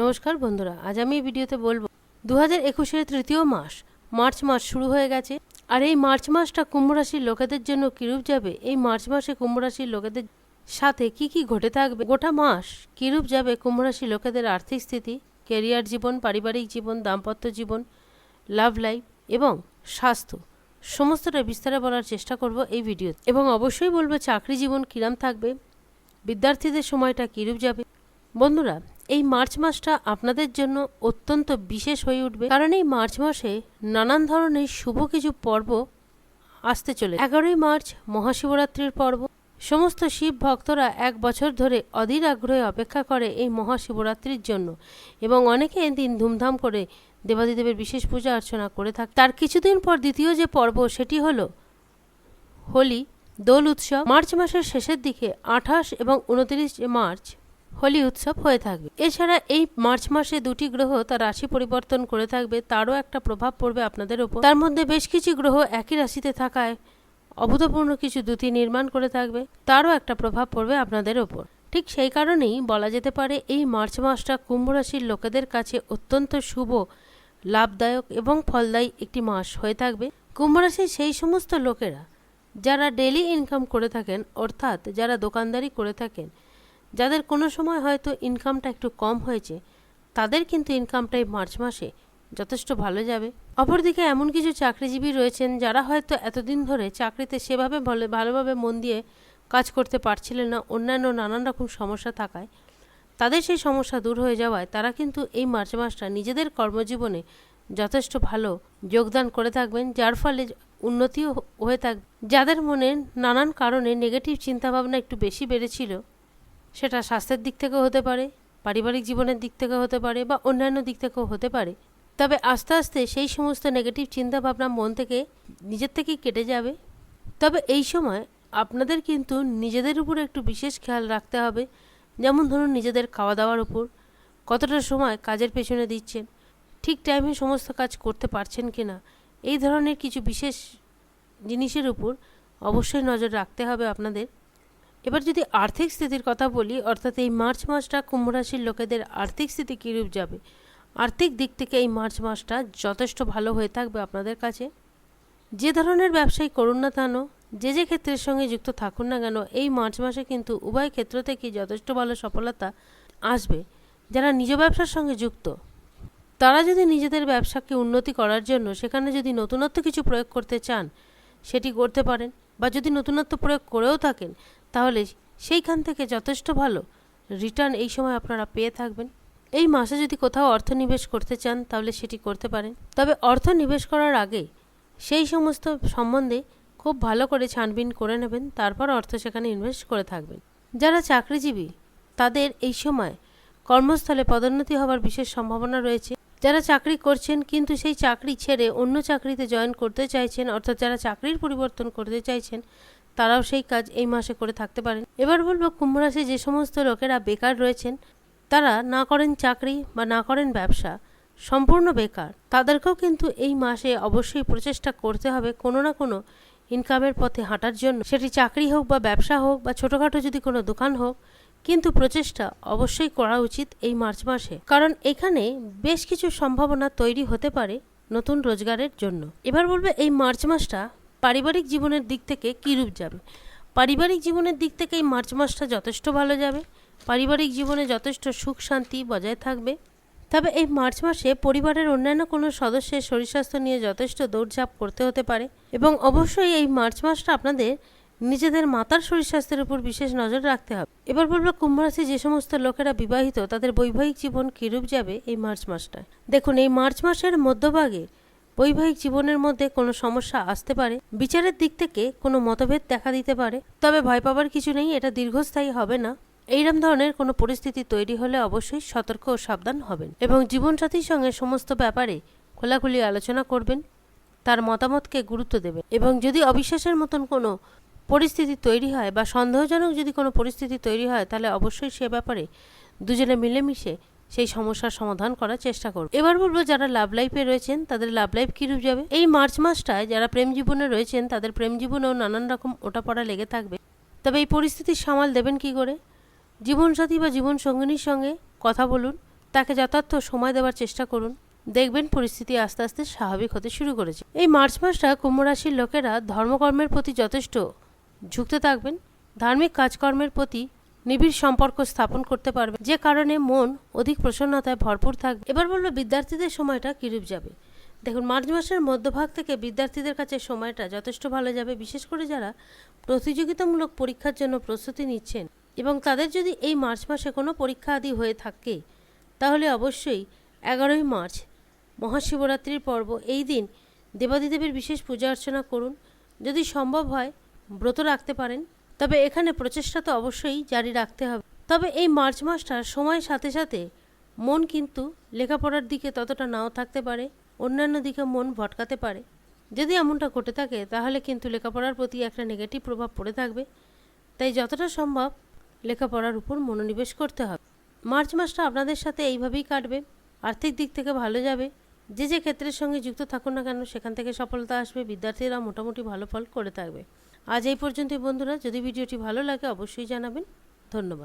নমস্কার বন্ধুরা, আজ আমি এই ভিডিওতে বলব দু হাজার একুশের তৃতীয় মাস, মার্চ মাস শুরু হয়ে গেছে, আর এই মার্চ মাসটা কুম্ভ রাশির লোকেদের জন্য কিরূপ যাবে? এই মার্চ মাসে কুম্ভ রাশির লোকেদের সাথে কি কি ঘটে থাকবে? গোটা মাস কিরূপ যাবে কুম্ভ রাশির লোকেদের আর্থিক স্থিতি কেরিয়ার জীবন, পারিবারিক জীবন, দাম্পত্য জীবন লাভ লাইফ এবং স্বাস্থ্য? সমস্তটা বিস্তারে বলার চেষ্টা করব এই ভিডিও এবং অবশ্যই বলব, চাকরি জীবন কিরাম থাকবে? বিদ্যার্থীদের সময়টা কিরূপ যাবে? বন্ধুরা এই মার্চ মাসটা আপনাদের জন্য অত্যন্ত বিশেষ হয়ে উঠবে, কারণ এই মার্চ মাসে নানান ধরনের শুভ কিছু পর্ব আসতে চলে এগারোই মার্চ মহাশিবরাত্রির পর্ব। সমস্ত শিব ভক্তরা এক বছর ধরে অধীর আগ্রহে অপেক্ষা করে এই মহাশিবরাত্রির জন্য এবং অনেকে দিন ধুমধাম করে দেবাদিদেবের বিশেষ পূজা অর্চনা করে থাকে। তার কিছুদিন পর দ্বিতীয় যে পর্ব, সেটি হলো হোলি, দোল উৎসব। মার্চ মাসের শেষের দিকে আঠাশ এবং উনত্রিশ মার্চ হোলি উৎসব হয়ে থাকবে। এছাড়া এই মার্চ মাসে দুটি গ্রহ তার রাশি পরিবর্তন করে থাকবে, তারও একটা প্রভাব পড়বে আপনাদের ওপর। তার মধ্যে বেশ কিছু গ্রহ একই রাশিতে থাকায় অভূতপূর্ণ কিছু দ্যুতি নির্মাণ করে থাকবে, তারও একটা প্রভাব পড়বে আপনাদের ওপর। ঠিক সেই কারণেই বলা যেতে পারে এই মার্চ মাসটা কুম্ভ রাশির লোকেদের কাছে অত্যন্ত শুভ, লাভদায়ক এবং ফলদায়ী একটি মাস হয়ে থাকবে। কুম্ভ রাশির সেই সমস্ত লোকেরা যারা ডেলি ইনকাম করে থাকেন, অর্থাৎ যারা দোকানদারি করে থাকেন যাদের কোনো সময় হয়তো ইনকামটা একটু কম হয়েছে, তাদের কিন্তু ইনকামটা এই মার্চ মাসে যথেষ্ট ভালো যাবে। অপরদিকে এমন কিছু চাকরিজীবী রয়েছেন যারা হয়তো এতদিন ধরে চাকরিতে সেভাবে ভালো, ভালোভাবে মন দিয়ে কাজ করতে পারছিলেন না, অন্যান্য নানান রকম সমস্যা থাকায়। তাদের সেই সমস্যা দূর হয়ে যাওয়ায় তারা কিন্তু এই মার্চ মাসটা নিজেদের কর্মজীবনে যথেষ্ট ভালো যোগদান করে থাকবেন, যার ফলে উন্নতিও হয়ে থাকবে যাদের মনে নানান কারণে নেগেটিভ চিন্তাভাবনা একটু বেশি বেড়েছিল সেটা স্বাস্থ্যের দিক থেকেও হতে পারে, পারিবারিক জীবনের দিক থেকে হতে পারে বা অন্যান্য দিক থেকেও হতে পারে। তবে আস্তে আস্তে সেই সমস্ত নেগেটিভ চিন্তাভাবনা মন থেকে নিজের থেকেই কেটে যাবে। তবে এই সময় আপনাদের কিন্তু নিজেদের উপর একটু বিশেষ খেয়াল রাখতে হবে। যেমন ধরুন নিজেদের খাওয়া দাওয়ার উপর, কতটা সময় কাজের পেছনে দিচ্ছেন, ঠিক টাইমে সমস্ত কাজ করতে পারছেন কি না এই ধরনের কিছু বিশেষ জিনিসের উপর অবশ্যই নজর রাখতে হবে আপনাদের। এবার যদি আর্থিক স্থিতির কথা বলি, অর্থাৎ এই মার্চ মাসটা কুম্ভ রাশির লোকেদের আর্থিক স্থিতি কীরূপ যাবে? আর্থিক দিক থেকে এই মার্চ মাসটা যথেষ্ট ভালো হয়ে থাকবে আপনাদের কাছে? যে ধরনের ব্যবসায়ী করুন না কেন, যে যে ক্ষেত্রের সঙ্গে যুক্ত থাকুন না কেন, এই মার্চ মাসে কিন্তু উভয় ক্ষেত্র থেকেই যথেষ্ট ভালো সফলতা আসবে। যারা নিজ ব্যবসার সঙ্গে যুক্ত, তারা যদি নিজেদের ব্যবসাকে উন্নতি করার জন্য সেখানে যদি নতুনত্ব কিছু প্রয়োগ করতে চান, সেটি করতে পারেন। বা যদি নতুনত্ব প্রয়োগ করেও থাকেন, তাহলে সেইখান থেকে যথেষ্ট ভালো রিটার্ন এই সময় আপনারা পেয়ে থাকবেন। এই মাসে যদি কোথাও অর্থ নিবেশ করতে চান, তাহলে সেটি করতে পারেন। তবে অর্থ নিবেশ করার আগে সেই সমস্ত সম্বন্ধে খুব ভালো করে ছানবিন করে নেবেন, তারপর অর্থ সেখানে ইনভেস্ট করে থাকবেন। যারা চাকরিজীবী, তাদের এই সময় কর্মস্থলে পদোন্নতি হওয়ার বিশেষ সম্ভাবনা রয়েছে। যারা চাকরি করছেন কিন্তু সেই চাকরি ছেড়ে অন্য চাকরিতে জয়েন করতে চাইছেন, অর্থাৎ যারা চাকরির পরিবর্তন করতে চাইছেন, তারাও সেই কাজ এই মাসে করে থাকতে পারেন। এবার বলব, কুম্ভ রাশি যে সমস্ত লোকেরা বেকার রয়েছেন, তারা না করেন চাকরি বা না করেন ব্যবসা, সম্পূর্ণ বেকার। তাদেরকেও কিন্তু এই মাসে অবশ্যই প্রচেষ্টা করতে হবে কোনো না কোনো ইনকামের পথে হাঁটার জন্য। সেটি চাকরি হোক বা ব্যবসা হোক বা ছোটোখাটো যদি কোনো দোকান হোক, কিন্তু প্রচেষ্টা অবশ্যই করা উচিত এই মার্চ মাসে। কারণ এখানে বেশ কিছু সম্ভাবনা তৈরি হতে পারে নতুন রোজগারের জন্য। এবার বলবে এই মার্চ মাসটা পারিবারিক জীবনের দিক থেকে কীরূপ যাবে? পারিবারিক জীবনের দিক থেকে এই মার্চ মাসটা যথেষ্ট ভালো যাবে। পারিবারিক জীবনে যথেষ্ট সুখ শান্তি বজায় থাকবে। তবে এই মার্চ মাসে পরিবারের অন্যান্য কোনো সদস্যের শরীর স্বাস্থ্য নিয়ে যথেষ্ট দৌড়ঝাঁপ করতে হতে পারে এবং অবশ্যই এই মার্চ মাসটা আপনাদের নিজেদের মাতার শরীর স্বাস্থ্যের উপর বিশেষ নজর রাখতে হবে। এবার বলব কুম্ভ রাশি যে সমস্ত লোকেরা বিবাহিত, তাদের বৈবাহিক জীবন কিরূপ যাবে এই মার্চ মাসটা দেখুন, এই মার্চ মাসের মধ্যভাগে বৈবাহিক জীবনের মধ্যে কোনো সমস্যা আসতে পারে, বিচারের দিক থেকে কোনো মতভেদ দেখা দিতে পারে, তবে ভয় পাবার কিছু নেই, এটা দীর্ঘস্থায়ী হবে না। এইরকম ধরনের কোনো পরিস্থিতি তৈরি হলে অবশ্যই সতর্ক ও সাবধান হবেন এবং জীবনসাথীর সঙ্গে সমস্ত ব্যাপারে খোলাখুলি আলোচনা করবেন, তার মতামতকে গুরুত্ব দেবেন এবং যদি অবিশ্বাসের মতন কোনো পরিস্থিতি তৈরি হয় বা সন্দেহজনক যদি কোনো পরিস্থিতি তৈরি হয়, তাহলে অবশ্যই সে ব্যাপারে দুজনে মিলেমিশে সেই সমস্যার সমাধান করার চেষ্টা করব এবার বলব যারা লাভ লাইফে রয়েছেন, তাদের লাভ লাইফ কিরূপ যাবে? এই মার্চ মাসটায় যারা প্রেম জীবনে রয়েছেন, তাদের প্রেম জীবনেও নানান রকম ওটাপড়া লেগে থাকবে। তবে এই পরিস্থিতির সামাল দেবেন কি করে? জীবনসাথী বা জীবন সঙ্গিনীর সঙ্গে কথা বলুন, তাকে যথার্থ সময় দেওয়ার চেষ্টা করুন। দেখবেন পরিস্থিতি আস্তে আস্তে স্বাভাবিক হতে শুরু করেছে। এই মার্চ মাসটা কুম্ভ রাশির লোকেরা ধর্মকর্মের প্রতি যথেষ্ট যুক্ত থাকবেন। ধার্মিক কাজকর্মের প্রতি নিবিড় সম্পর্ক স্থাপন করতে পারবে যে কারণে মন অধিক প্রসন্নতায় ভরপুর থাকবে। এবার বলব বিদ্যার্থীদের সময়টা কিরূপ যাবে? দেখুন, মার্চ মাসের মধ্যভাগ থেকে বিদ্যার্থীদের কাছে সময়টা যথেষ্ট ভালো যাবে। বিশেষ করে যারা প্রতিযোগিতামূলক পরীক্ষার জন্য প্রস্তুতি নিচ্ছেন। এবং তাদের যদি এই মার্চ মাসে কোনো পরীক্ষা আদি হয়ে থাকে, তাহলে অবশ্যই এগারোই মার্চ মহাশিবরাত্রির পর্ব, এই দিন দেবাদিদেবের বিশেষ পূজা অর্চনা করুন। যদি সম্ভব হয়, ব্রত রাখতে পারেন। তবে এখানে প্রচেষ্টা তো অবশ্যই জারি রাখতে হবে। তবে এই মার্চ মাসটা সময়ের সাথে সাথে মন কিন্তু লেখাপড়ার দিকে ততটা নাও থাকতে পারে, অন্যান্য দিকে মন ভটকাতে পারে। যদি এমনটা ঘটে থাকে, তাহলে কিন্তু লেখাপড়ার প্রতি একটা নেগেটিভ প্রভাব পড়ে থাকবে। তাই যতটা সম্ভব লেখাপড়ার উপর মনোনিবেশ করতে হবে। মার্চ মাসটা আপনাদের সাথে এইভাবেই কাটবে। আর্থিক দিক থেকে ভালো যাবে। যে যে ক্ষেত্রের সঙ্গে যুক্ত থাকুন না কেন, সেখান থেকে সফলতা আসবে, বিদ্যার্থীরা মোটামুটি ভালো ফল করে থাকবে। আজ এই পর্যন্তই বন্ধুরা। যদি ভিডিওটি ভালো লাগে, অবশ্যই জানাবেন। ধন্যবাদ।